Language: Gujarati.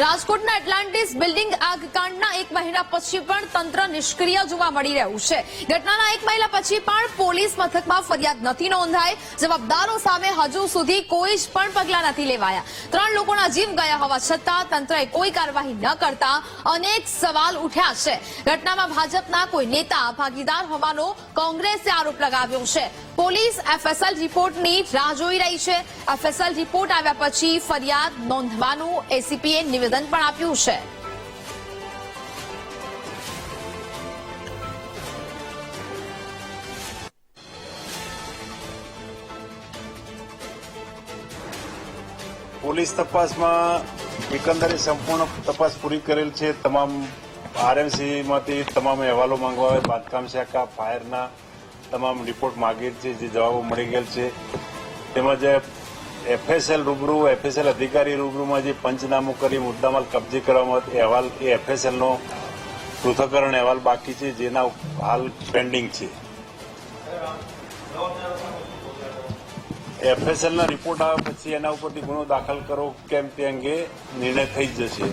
રાજકોટના એટલાન્ટિસ બિલ્ડિંગ આગકાંડના એક મહિના પછી પણ તંત્ર નિષ્ક્રિય જોવા મળી રહ્યું છે. ઘટનાના એક મહિના પછી પણ પોલીસ મથકમાં ફરિયાદ નથી નોંધાઈ. જવાબદારો સામે હજુ સુધી કોઈ જ પણ પગલાં નથી લેવાયા. ત્રણ લોકોના જીવ ગયા હોવા છતાં તંત્રએ કોઈ કાર્યવાહી ન કરતા અનેક સવાલ ઉઠ્યા છે. ઘટનામાં ભાજપના કોઈ નેતા ભાગીદાર હોવાનો કોંગ્રેસે આરોપ લગાવ્યો છે. પોલીસ એફએસએલ રિપોર્ટની રાહ જોઈ રહી છે. એફએસએલ રિપોર્ટ આવ્યા પછી ફરિયાદ નોંધવાનું એસીપીએ નિવેદન પણ આપ્યું છે. પોલીસ તપાસમાં એકંદરે સંપૂર્ણ તપાસ પૂરી કરેલ છે. તમામ આરએમસીમાંથી તમામ અહેવાલો માંગવા આવે, બાંધકામ શાખા, ફાયરના તમામ રિપોર્ટ માગેલ છે જે જવાબો મળી ગયેલ છે. તેમજ એફએસએલ રૂબરૂ એફએસએલ અધિકારી રૂબરૂમાં જે પંચનામું કરી મુદ્દામાલ કબજે કરવામાં એ અહેવાલ, એ એફએસએલનો પૃથ્થકરણ અહેવાલ બાકી છે, જેના હાલ પેન્ડિંગ છે. એફએસએલના રિપોર્ટ આવ્યા પછી એના ઉપરથી ગુનો દાખલ કરો, કેમ તે અંગે નિર્ણય થઈ જશે.